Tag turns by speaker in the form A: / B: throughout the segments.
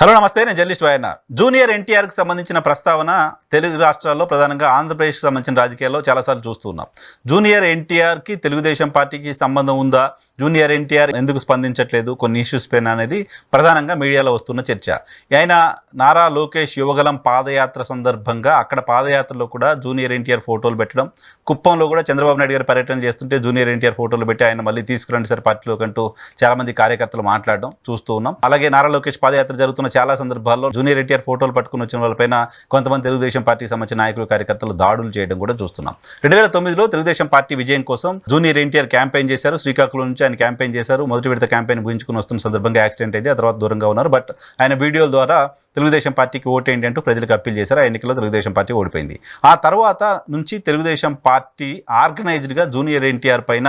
A: Hello నమస్తే నేను journalist వాయన్న junior ఎన్టీఆర్కి సంబంధించిన ప్రస్తావన తెలుగు రాష్ట్రాల్లో ప్రధానంగా ఆంధ్రప్రదేశ్కి సంబంధించిన రాజకీయాల్లో చాలాసార్లు చూస్తూ ఉన్నాం. జూనియర్ ఎన్టీఆర్కి తెలుగుదేశం పార్టీకి సంబంధం ఉందా? జూనియర్ ఎన్టీఆర్ ఎందుకు స్పందించట్లేదు? కొన్ని ఇష్యూస్ పైన అనేది ప్రధానంగా మీడియాలో వస్తున్న చర్చ. ఆయన నారా లోకేష్ యువగలం పాదయాత్ర సందర్భంగా అక్కడ పాదయాత్రలో కూడా జూనియర్ ఎన్టీఆర్ ఫోటోలు పెట్టడం కుప్పంలో కూడా చంద్రబాబు నాయుడు గారు పర్యటన చేస్తుంటే జూనియర్ ఎన్టీఆర్ ఫోటోలు పెట్టి ఆయన మళ్ళీ తీసుకురండి సార్ పార్టీలోకి అంటూ చాలా మంది కార్యకర్తలు మాట్లాడడం చూస్తూ ఉన్నాం. అలాగే నారా లోకేష్ పాదయాత్ర జరుగుతున్న చాలా సందర్భాల్లో జూనియర్ ఎన్టీఆర్ ఫోటోలు పట్టుకుని వచ్చిన వాళ్ళపైన కొంతమంది తెలుగుదేశం పార్టీకి సంబంధించిన నాయకులు కార్యకర్తలు దాడులు చేయడం కూడా చూస్తున్నాం. రెండు వేల తొమ్మిదిలో తెలుగుదేశం పార్టీ విజయం కోసం జూనియర్ ఎన్టీఆర్ క్యాంపెయిన్ చేశారు. శ్రీకాకుళం నుంచి ఆయన క్యాంపెయిన్ చేశారు. మొదటి విడత క్యాంపెయిన్ గురించుకుని వస్తున్న సందర్భంగా యాక్సిడెంట్ అయింది. ఆ తర్వాత దూరంగా ఉన్నారు. బట్ ఆయన వీడియోల ద్వారా తెలుగుదేశం పార్టీకి ఓటేయండి అంటూ ప్రజలకు అప్పీల్ చేశారు. ఆ ఎన్నికల్లో తెలుగుదేశం పార్టీ ఓడిపోయింది. ఆ తర్వాత నుంచి తెలుగుదేశం పార్టీ ఆర్గనైజ్డ్గా జూనియర్ ఎన్టీఆర్ పైన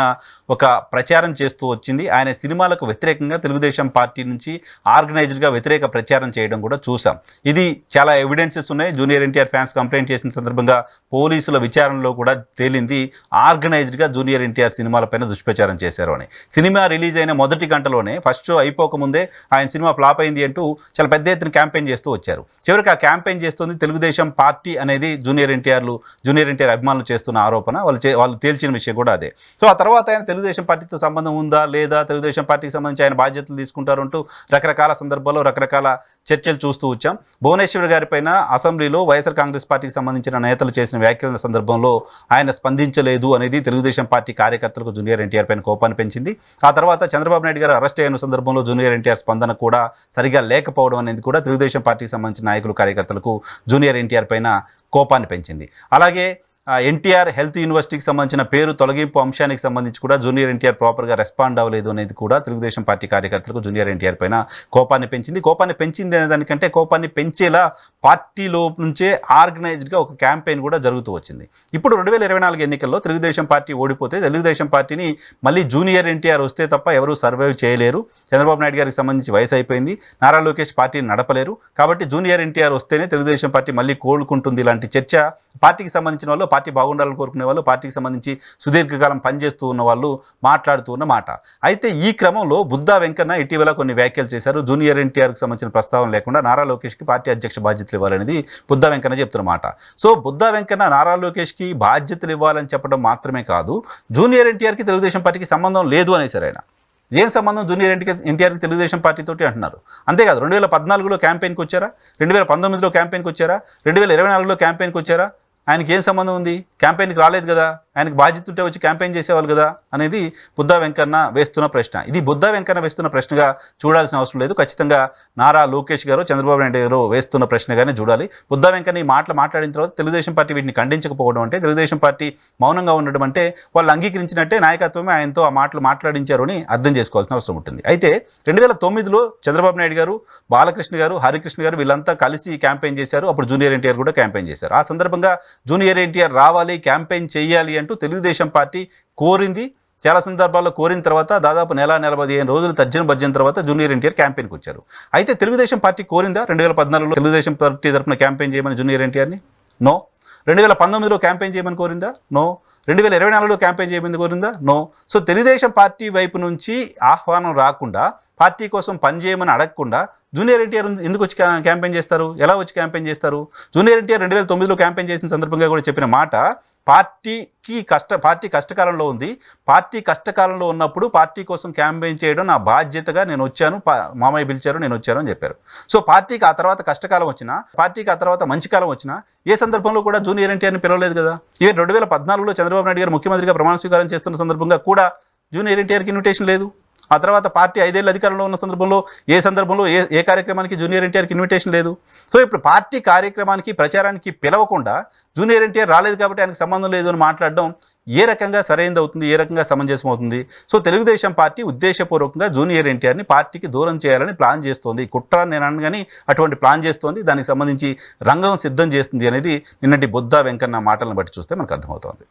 A: ఒక ప్రచారం చేస్తూ వచ్చింది. ఆయన సినిమాలకు వ్యతిరేకంగా తెలుగుదేశం పార్టీ నుంచి ఆర్గనైజ్డ్గా వ్యతిరేక ప్రచారం చేయడం కూడా చూసాం. ఇది చాలా ఎవిడెన్సెస్ ఉన్నాయి. జూనియర్ ఎన్టీఆర్ ఫ్యాన్స్ కంప్లైంట్ చేసిన సందర్భంగా పోలీసుల విచారణలో కూడా తేలింది. ఆర్గనైజ్డ్గా జూనియర్ ఎన్టీఆర్ సినిమాలపైన దుష్ప్రచారం చేశారు అని. సినిమా రిలీజ్ అయిన మొదటి గంటలోనే ఫస్ట్ షో అయిపోకముందే ఆయన సినిమా ఫ్లాప్ అయింది అంటూ చాలా పెద్ద ఎత్తున క్యాంపెయిన్ చేస్తూ వచ్చారు. చివరికి ఆ క్యాంపెయిన్ చేస్తుంది తెలుగుదేశం పార్టీ అనేది జూనియర్ ఎన్టీఆర్లు జూనియర్ ఎన్టీఆర్ అభిమానులు చేస్తున్న ఆరోపణ. వాళ్ళు చే వాళ్ళు తేల్చిన విషయం కూడా అదే. సో ఆ తర్వాత ఆయన తెలుగుదేశం పార్టీతో సంబంధం ఉందా లేదా తెలుగుదేశం పార్టీకి సంబంధించి ఆయన బాధ్యతలు తీసుకుంటారు అంటూ రకరకాల సందర్భాల్లో రకరకాల చర్చలు చూస్తూ వచ్చాం. భువనేశ్వర్ గారి అసెంబ్లీలో వైఎస్ఆర్ కాంగ్రెస్ పార్టీకి సంబంధించిన నేతలు చేసిన వ్యాఖ్యల సందర్భంలో ఆయన స్పందించలేదు అనేది తెలుగుదేశం పార్టీ కార్యకర్తలకు జూనియర్ ఎన్టీఆర్ పైన కోపాన్ని పెంచింది. ఆ తర్వాత చంద్రబాబు నాయుడు గారు అరెస్ట్ అయిన సందర్భంలో జూనియర్ ఎన్టీఆర్ స్పందన కూడా సరిగా లేకపోవడం అనేది కూడా తెలుగుదేశం పార్టీకి సంబంధించిన నాయకులు కార్యకర్తలకు జూనియర్ ఎన్టీఆర్ పైన కోపాన్ని పెంచింది. అలాగే ఎన్టీఆర్ హెల్త్ యూనివర్సిటీకి సంబంధించిన పేరు తొలగింపు అంశానికి సంబంధించి కూడా జూనియర్ ఎన్టీఆర్ ప్రాపర్గా రెస్పాండ్ అవ్వలేదు అనేది కూడా తెలుగుదేశం పార్టీ కార్యకర్తలకు జూనియర్ ఎన్టీఆర్ పైన కోపాన్ని పెంచింది. కోపాన్ని పెంచింది అనే దానికంటే కోపాన్ని పెంచేలా పార్టీలో నుంచే ఆర్గనైజ్డ్గా ఒక క్యాంపెయిన్ కూడా జరుగుతూ వచ్చింది. ఇప్పుడు రెండు వేల ఇరవై నాలుగు ఎన్నికల్లో తెలుగుదేశం పార్టీ ఓడిపోతే తెలుగుదేశం పార్టీని మళ్ళీ జూనియర్ ఎన్టీఆర్ వస్తే తప్ప ఎవరూ సర్వైవ్ చేయలేరు. చంద్రబాబు నాయుడు గారికి సంబంధించి వయసు అయిపోయింది. నారా లోకేష్ పార్టీని నడపలేరు. కాబట్టి జూనియర్ ఎన్టీఆర్ వస్తేనే తెలుగుదేశం పార్టీ మళ్ళీ కోలుకుంటుంది ఇలాంటి చర్చ పార్టీకి సంబంధించిన వాళ్ళు పార్టీ బాగుండాలని కోరుకునే వాళ్ళు పార్టీకి సంబంధించి సుదీర్ఘకాలం పనిచేస్తూ ఉన్న వాళ్ళు మాట్లాడుతూ ఉన్న మాట. అయితే ఈ క్రమంలో బుద్ధా వెంకన్న ఇటీవల కొన్ని వ్యాఖ్యలు చేశారు. జూనియర్ ఎన్టీఆర్కి సంబంధించిన ప్రస్తావన లేకుండా నారా లోకేష్కి పార్టీ అధ్యక్ష బాధ్యతలు ఇవ్వాలనేది బుద్ధా వెంకన్న చెప్తున్నమాట సో బుద్ధా వెంకన్న నారా లోకేష్కి బాధ్యతలు ఇవ్వాలని చెప్పడం మాత్రమే కాదు జూనియర్ ఎన్టీఆర్కి తెలుగుదేశం పార్టీకి సంబంధం లేదు అనేసారు ఆయన. ఏం సంబంధం జూనియర్ ఎన్టీ ఎన్టీఆర్కి తెలుగుదేశం పార్టీతోటి అంటున్నారు? అంతేకాదు రెండు వేల పద్నాలుగులో క్యాంపెయిన్కి వచ్చారా? రెండు వేల పంతొమ్మిదిలో క్యాంపెయిన్కి వచ్చారా? రెండు వేల ఇరవై నాలుగులో క్యాంపెయిన్కి వచ్చారా? ఆయనకి ఏం సంబంధం ఉంది? క్యాంపెయిన్కి రాలేదు కదా ఆయనకు బాధ్యత ఉంటే వచ్చి క్యాంపెయిన్ చేసేవాళ్ళు కదా అనేది బుద్ధ వెంకన్న వేస్తున్న ప్రశ్న. ఇది బుద్ధా వెంకన్న వేస్తున్న ప్రశ్నగా చూడాల్సిన అవసరం లేదు. ఖచ్చితంగా నారా లోకేష్ గారు చంద్రబాబు నాయుడు గారు వేస్తున్న ప్రశ్నగానే చూడాలి. బుద్ధ వెంకన్న ఈ మాటలు మాట్లాడిన తర్వాత తెలుగుదేశం పార్టీ వీటిని ఖండించకపోవడం అంటే తెలుగుదేశం పార్టీ మౌనంగా ఉండడం అంటే వాళ్ళు అంగీకరించినట్టే నాయకత్వమే ఆయనతో ఆ మాటలు మాట్లాడించారు అని అర్థం చేసుకోవాల్సిన అవసరం ఉంటుంది. అయితే రెండు వేల తొమ్మిదిలో చంద్రబాబు నాయుడు గారు బాలకృష్ణ గారు హరికృష్ణ గారు వీళ్ళంతా కలిసి క్యాంపెయిన్ చేశారు. అప్పుడు జూనియర్ ఎన్టీఆర్ కూడా క్యాంపెయిన్ చేశారు. ఆ సందర్భంగా జూనియర్ ఎన్టీఆర్ రావాలి క్యాంపెయిన్ చేయాలి అంటూ తెలుగుదేశం పార్టీ కోరింది. చాలా సందర్భాల్లో కోరిన తర్వాత దాదాపు నెల నెల పదిహేను రోజులు తర్జన భర్జన తర్వాత జూనియర్ ఎన్టీఆర్ క్యాంపెయిన్కి వచ్చారు. అయితే తెలుగుదేశం పార్టీ కోరిందా? రెండు వేల పద్నాలుగులో తెలుగుదేశం పార్టీ తరఫున క్యాంపెయిన్ చేయమని జూనియర్ ఎన్టీఆర్ని? నో. రెండు వేల పంతొమ్మిదిలో క్యాంపెయిన్ చేయమని కోరిందా? నో. రెండు వేల ఇరవై నాలుగులో క్యాంపెయిన్ చేయమని కోరిందా? నో. సో తెలుగుదేశం పార్టీ వైపు నుంచి ఆహ్వానం రాకుండా పార్టీ కోసం పనిచేయమని అడగకుండా జూనియర్ ఎన్టీఆర్ ఎందుకు వచ్చి క్యాంపెయిన్ చేస్తారు? ఎలా వచ్చి క్యాంపెయిన్ చేస్తారు? జూనియర్ ఎన్టీఆర్ రెండు వేల తొమ్మిదిలో క్యాంపెయిన్ చేసిన సందర్భంగా కూడా చెప్పిన మాట పార్టీకి కష్ట పార్టీ కష్టకాలంలో ఉంది. పార్టీ కష్టకాలంలో ఉన్నప్పుడు పార్టీ కోసం క్యాంపెయిన్ చేయడం నా బాధ్యతగా నేను వచ్చాను. మామయ్య పిలిచారు నేను వచ్చాను అని చెప్పారు. సో పార్టీకి ఆ తర్వాత కష్టకాలం వచ్చినా పార్టీకి ఆ తర్వాత మంచి కాలం వచ్చినా ఏ సందర్భంలో కూడా జూనియర్ ఎన్టీఆర్ని పిలవలేదు కదా? ఈ రెండు వేల పద్నాలుగులో చంద్రబాబు నాయుడు గారు ముఖ్యమంత్రిగా ప్రమాణ స్వీకారం చేస్తున్న సందర్భంగా కూడా జూనియర్ ఎన్టీఆర్కి ఇన్విటేషన్ లేదు. ఆ తర్వాత పార్టీ ఐదేళ్ళు అధికారంలో ఉన్న సందర్భంలో ఏ సందర్భంలో ఏ ఏ కార్యక్రమానికి జూనియర్ ఎన్టీఆర్కి ఇన్విటేషన్ లేదు. సో ఇప్పుడు పార్టీ కార్యక్రమానికి ప్రచారానికి పిలవకుండా జూనియర్ ఎన్టీఆర్ రాలేదు కాబట్టి ఆయనకు సంబంధం లేదు అని మాట్లాడడం ఏ రకంగా సరైనది అవుతుంది ఏ రకంగా సమంజసం అవుతుంది? సో తెలుగుదేశం పార్టీ ఉద్దేశపూర్వకంగా జూనియర్ ఎన్టీఆర్ని పార్టీకి దూరం చేయాలని ప్లాన్ చేస్తోంది. కుట్ర నేను అనగానే అటువంటి ప్లాన్ చేస్తోంది. దానికి సంబంధించి రంగం సిద్ధం చేస్తుంది అనేది నిన్నటి బుద్ధ వెంకన్న మాటలను బట్టి చూస్తే మనకు అర్థమవుతోంది.